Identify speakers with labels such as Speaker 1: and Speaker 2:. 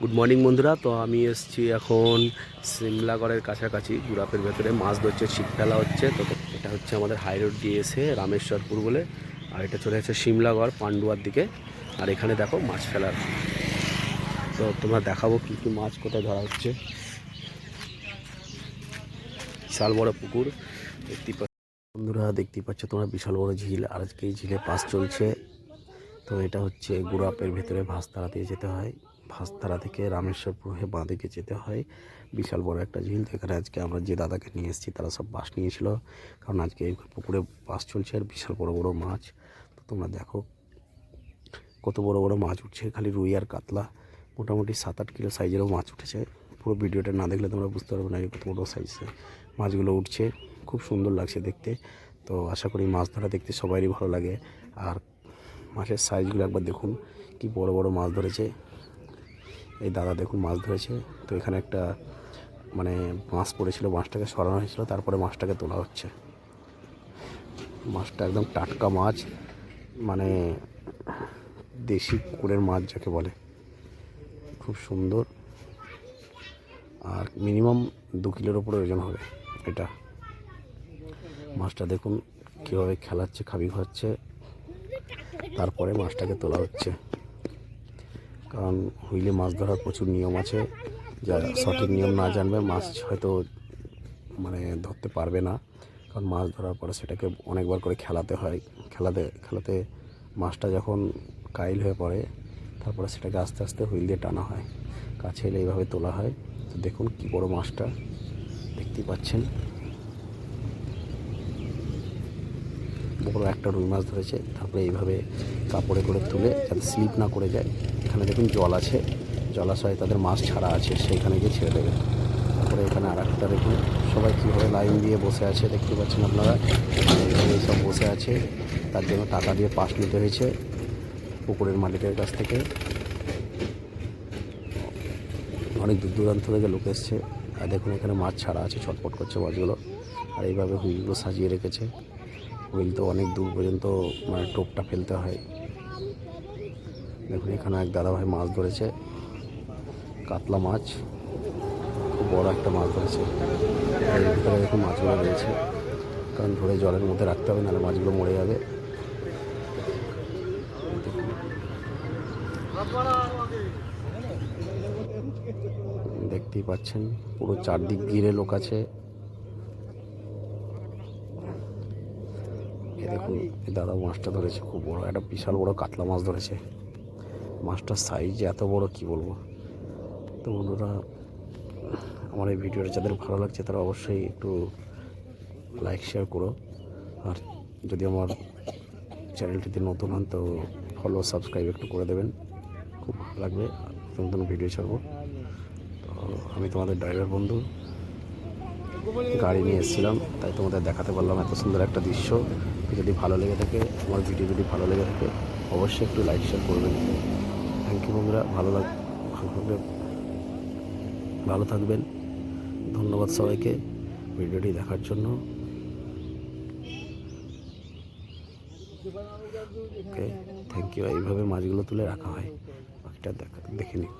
Speaker 1: Good morning বন্ধুরা। তো আমি এসেছি এখন সিমলাগড়ের কাছাকাছি, গুড়াপের ভেতরে। মাছ ধরছে, ছিপ ফেলা হচ্ছে। তো এটা হচ্ছে আমাদের হাই রোড দিয়ে এসে রামেশ্বরপুর বলে, আর এটা চলে যাচ্ছে সিমলাগড়, পান্ডুয়ার দিকে। আর এখানে দেখো মাছ ফেলার তো তোমরা দেখাবো কী কী মাছ কোথায় ধরা হচ্ছে। বিশাল বড় পুকুর। দেখতে পাচ্ছ বন্ধুরা দেখতেই পাচ্ছ তোমরা বিশাল বড় ঝিল। আর আজকে এই ঝিলে পাস চলছে। তো এটা হচ্ছে গুড়াপের ভেতরে ভাস্তারা দিয়ে যেতে হয়। ভাস্তারা থেকে রামেশ্বরপুর হয়ে বাঁদিকে যেতে হয়। বিশাল বড় একটা ঝিল। তো এখানে আজকে আমরা যে দাদাকে নিয়ে এসেছি, তারা সব বাস নিয়েছিল। কারণ আজকে পুকুরে বাস চলছে আর বিশাল বড় বড় মাছ। তো তোমরা দেখো, কত বড় বড় মাছ উঠছে। খালি রুই আর কাতলা। মোটামুটি সাত আট কিলো সাইজেরও মাছ উঠেছে। পুরো ভিডিওটা না দেখলে তোমরা বুঝতে পারবে না কত বড় সাইজে মাছগুলো উঠছে। খুব সুন্দর লাগছে দেখতে। তো আশা করি মাছ ধরা দেখতে সবারই ভালো লাগে। আর মাছের সাইজগুলো একবার দেখুন, কি বড় বড় মাছ ধরেছে। এই দাদা দেখুন মাছ ধরেছে। তো এখানে একটা মানে মাছ পড়েছিল মাছটাকে সরানো হয়েছিল, তারপরে মাছটাকে তোলা হচ্ছে। মাছটা একদম টাটকা মাছ মানে দেশি পুকুরের মাছ যাকে বলে। খুব সুন্দর। আর মিনিমাম দু কিলোর উপরে ওজন হবে এটা। মাছটা দেখুন কীভাবে খেলাচ্ছে, খাবি খাচ্ছে তারপরে মাছটাকে তোলা হচ্ছে। কারণ হুইলে মাছ ধরার প্রচুর নিয়ম আছে। যা সঠিক নিয়ম না জানবে, মাছ হয়তো মানে ধরতে পারবে না। কারণ মাছ ধরার পরে সেটাকে অনেকবার করে খেলাতে হয়। খেলাতে খেলাতে মাছটা যখন কাইল হয়ে পড়ে, তারপরে সেটাকে আস্তে আস্তে হুইল দিয়ে টানা হয়। কাছে এলে এইভাবে তোলা হয়। তো দেখুন কি বড় মাছটা। দেখতেই পাচ্ছেন। বড় একটা রুই মাছ ধরেছে। তারপরে এইভাবে কাপড়ে করে তুলে যাতে স্লিপ না করে যায়। এখানে দেখুন জল আছে। জলাশয়ে তাদের মাছ ছাড়া আছে। সেইখানে গিয়ে ছেড়ে দেবে। তারপরে এখানে আর একটা দেখুন। সবাই কীভাবে লাইন দিয়ে বসে আছে দেখতে পাচ্ছেন আপনারা? এইভাবে সব বসে আছে। তার জন্য টাকা দিয়ে পাশ নিতে হয়েছে পুকুরের মালিকের কাছ থেকে। অনেক দূর দূরান্ত থেকে লোক এসছে। আর দেখুন এখানে মাছ ছাড়া আছে ছটপট করছে মাছগুলো। আর এইভাবে হুইলগুলো সাজিয়ে রেখেছে। হুইল তো অনেক দূর পর্যন্ত মানে টোপটা ফেলতে হয়। দেখুন, এখানে এক দাদাভাই মাছ ধরেছে, কাতলা মাছ, খুব বড় একটা মাছ ধরেছে। দেখুন মাছগুলো রয়েছে, কারণ ধরে জলের মধ্যে রাখতে হবে, নাহলে মাছগুলো মরে যাবে। দেখতেই পাচ্ছেন, পুরো চারদিক ঘিরে লোক আছে। দেখুন দাদা মাছটা ধরেছে, খুব বড়, একটা বিশাল বড় কাতলা মাছ ধরেছে। মাছটার সাইজ এত বড়, কি বলব? তো বন্ধুরা, আমার এই ভিডিওটা যাদের ভালো লাগছে, তারা অবশ্যই একটু লাইক শেয়ার করো। আর যদি আমার চ্যানেলটিতে নতুন হন, তো ফলো সাবস্ক্রাইব একটু করে দেবেন। খুব ভালো লাগবে, নতুন নতুন ভিডিও ছাড়বো। তো আমি তোমাদের ড্রাইভার বন্ধু। গাড়ি নিয়ে এসেছিলাম, তাই তোমাদের দেখাতে পারলাম এত সুন্দর একটা দৃশ্য। যদি ভালো লেগে থাকে, আমার ভিডিও যদি ভালো লেগে থাকে, অবশ্যই একটু লাইক শেয়ার করবেন। থ্যাংক ইউ বন্ধুরা, ভালো লাগ ভালো থাকবে ভালো থাকবেন। ধন্যবাদ সবাইকে ভিডিওটি দেখার জন্য। ওকে থ্যাংক ইউ এইভাবে মাছগুলো তুলে রাখা হয়। বাকিটা দেখা দেখে নিই।